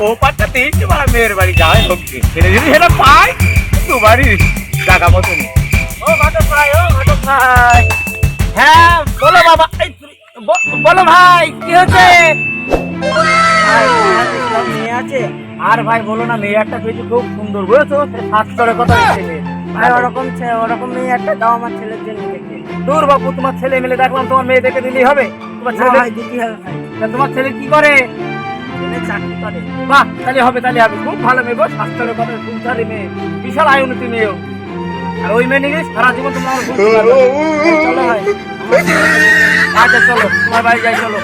ও পাঠাতে তোমার মেয়ের বাড়ি যাওয়াই হোক। ছেলে যদি সেটা পাই তো বাড়ির জায়গা মতো নেই। ও ঘটক ভাই ও ঘটক ভাই। হ্যাঁ বলো বাবা বলো ভাই কি হচ্ছে মেয়ে আছে আর ভাই বলো না মেয়ে একটা পেয়েছি খুব সুন্দর বুঝেছ? সাত করে কথা ছেলে ভাই ওরকম ওরকম মেয়ে একটা দাও আমার ছেলের জন্য দেখে। দূর বাবু তোমার ছেলে মিলে দেখলাম তোমার মেয়ে দেখে দিলেই হবে। তোমার ছেলে ভাই দিতে হবে ভাই। তোমার ছেলে কি করে? চাকরি করে বাহ তাহলে হবে তাহলে হবে খুব ভালো মেয়ে গো স্বাস্থ্যের কথা সুন্দরী মেয়ে বিশাল আয় উন্নতি মেয়েও আর ওই মেয়ে নিয়ে সারা জীবন তোমার চলো ভাই আচ্ছা চলো তোমার বাড়ি যাই চলো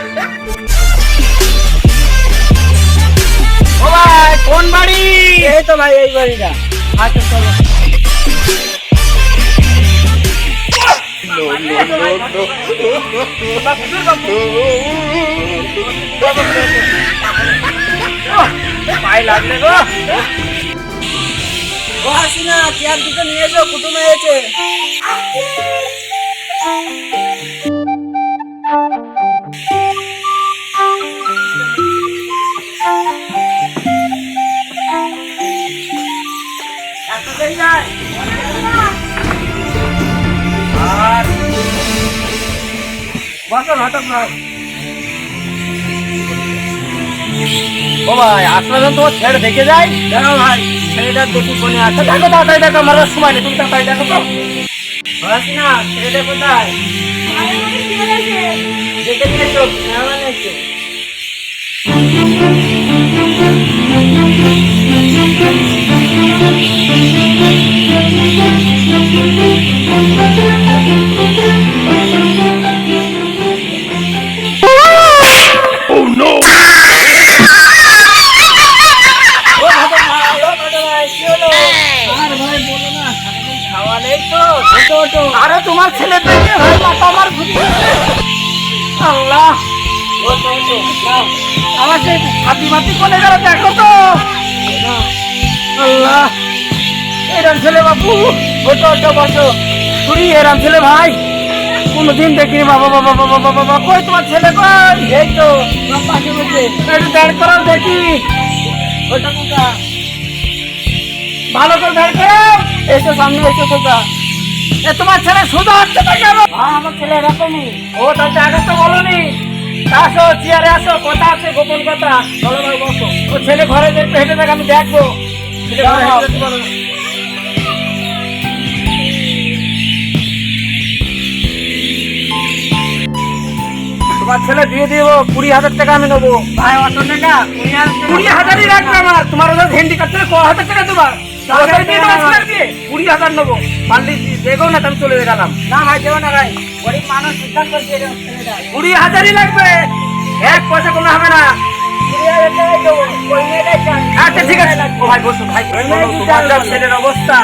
ও ভাই কোন বাড়ি এই তো ভাই এই বাড়িটা আচ্ছা চলো পায়ে লাগলে গো। ও হাসিনা চেয়ার দুটো নিয়ে এসো কুটুম হয়েছে বসো নাটক নয় ও ভাই আসলে যখন তোমার ছেড়ে দেখে যাই দেখো ভাই, ছেলেটার দেখি কোনে আছে। দেখো, তাড়াতাড়ি দেখো, আমার সময় নেই, তুমি তাড়াতাড়ি দেখো তো। হাসিনা ছেলেটা কোথায়? দেখে নিয়ে এসে ও আমার সেই হাতি মাতি কোনে গেল দেখো তো। আল্লাহ। এরাম ছেলে বাবু ওটো ওটো বসো। ছুরি এরাম ছেলে ভাই কোনোদিন দেখিনি বাবা বাবা বাবা বাবা বাবা। কই তোমার ছেলে কই? এই তো। বসে। একটু দাঁড় করো দেখি। ওটা কোথা ভালো করে দাঁড় করো। এসো সামনে এসো সোজা। এ তোমার ছেলে সোজা হচ্ছে না কেন? আমার ছেলে এরকমই। ও তাহলে আগে তো বলনি। আসো চেয়ারে আসো কথা আছে গোপন কথা। চলো ভাই বসো। ও ছেলে ঘরে যেতে হেঁটে দেখ আমি দেখব। ছেলে ঘরে হেঁটে পারো না। তোমার ছেলে দিয়ে দিব কুড়ি হাজার টাকা আমি নেব। ভাই অত টাকা? কুড়ি হাজার কুড়ি হাজারই রাখবে আমার। তোমার ওদের থেকে ক হাজার টাকা দিয়ে। কুড়ি হাজার নেব। পারলে দেখো না আমি চলে গেলাম। না ভাই দেবো না ভাই। গরিব মানুষ সিদ্ধান্ত দিয়ে কুড়ি হাজারই লাগবে। এক পয়সা কোনো হবে না। আচ্ছা ঠিক আছে। ও ভাই বসো ভাই। তোমার যা ছেলের অবস্থা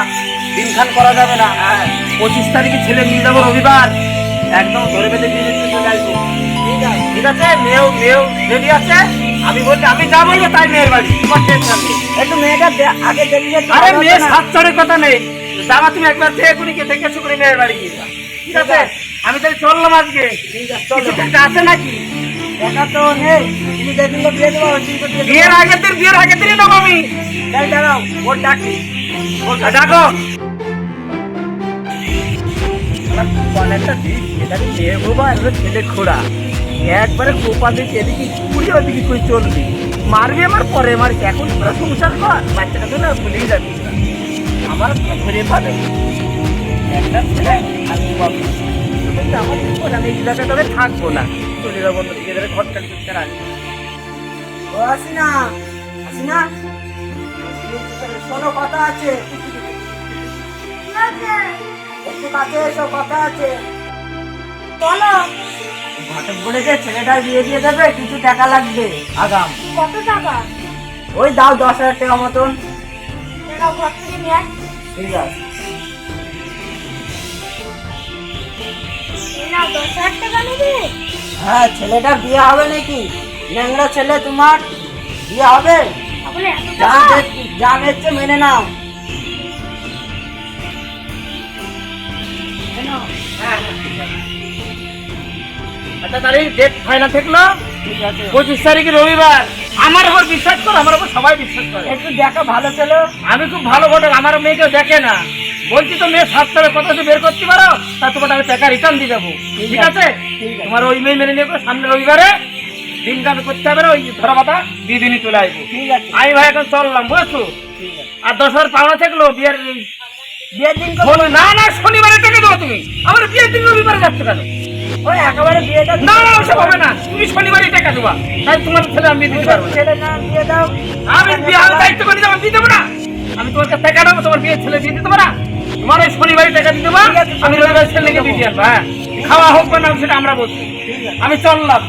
দিনখান করা যাবে না। পঁচিশ তারিখে ছেলে নিয়ে যাব রবিবার। একদম ধরে বেঁধে চলে আসব ঠিক আছে। মেয়েও মেয়েও রেডি আছে? আমি বলছি আমি যা বলব তাই মেয়ের বাড়ি। তোমার টেনশন নেই। একটু মেয়েটা আগে দেখলে আরে মেয়ে সাত কথা নেই। যাবা তুমি একবার থেকে কুড়িকে থেকে শুকুরি মেয়ের বাড়ি গিয়ে। ঠিক আছে। আমি তাহলে চললাম আজকে। আছে নাকি? টাকা তো নেই। তুমি দেবো বিয়ের আগের দিন বিয়ের আগের দিনই দেবো আমি। তাই দাঁড়াও ওর ডাকি। একবারে কোপা দিকে এদিকে কুড়ি ওদিকে কই চলবি। মারবি আমার পরে মারিস এখন তোরা সংসার কর বাচ্চাটা তো না ভুলেই যাবি। আমার ঘুরে পাবে। একটা ছেলে বাবু কিন্তু আমার বিপদ, আমি এই জায়গায় তবে থাকব না। চলে যাব অন্যদিকে এদের ঘরটা চুপতে রাখব ও আসিনা আসিনা শোনো কথা আছে। একটু কাছে এসো কথা আছে। বলো ঘটক বলেছে ছেলেটা বিয়ে দিয়ে দেবে কিছু টাকা লাগবে আগাম। কত টাকা? ওই দাও দশ হাজার টাকা মতন। ঘর থেকে নিয়ে ঠিক আছে। হ্যাঁ ছেলেটা বিয়ে হবে নাকি? ল্যাংড়া ছেলে তোমার বিয়ে হবে? যা দেখছে মেনে নাও। হ্যাঁ, আচ্ছা তারিখ ডেট ফাইনাল থাকল পঁচিশ তারিখে রবিবার। আমার উপর বিশ্বাস করো আমার উপর সবাই বিশ্বাস করে। একটু দেখা ভালো ছেলে। আমি খুব ভালো ঘটক আমার মেয়েকে দেখে না। বলছি তো মেয়ে সাত সালে কত বের করতে পারো তা তোমার আমি টাকা রিটার্ন দিয়ে দেবো। ঠিক আছে। তোমার ওই মেয়ে মেনে নেব সামনে রবিবারে দিন কাজ করতে হবে না ওই ধরা পাতা দিয়ে দিনই চলে আসব আমি ভাই এখন চললাম বুঝছ? আর দশ হাজার পাওনা থাকল বিয়ের বিয়ের দিন না না শনিবারে টাকা দেবো তুমি। আমার বিয়ের দিন রবিবারে যাচ্ছ কেন? ওই একেবারে বিয়েটা না না ওসব হবে না। তুমি শনিবারে টাকা দেবা। তাই তোমার ছেলে আমি দিতে পারব না। ছেলে না দিয়ে দাও। আমি বিয়ে দায়িত্ব করে দেবো দিয়ে দেবো না। আমি তোমার কাছে টাকা দেবো তোমার বিয়ের ছেলে দিয়ে দিতে পারা তোমার ওই টাকা দিয়ে দেবো আমি রবিবার ছেলেকে দিয়ে আসব হ্যাঁ। খাওয়া হোক বা না সেটা আমরা বলছি। আমি চললাম।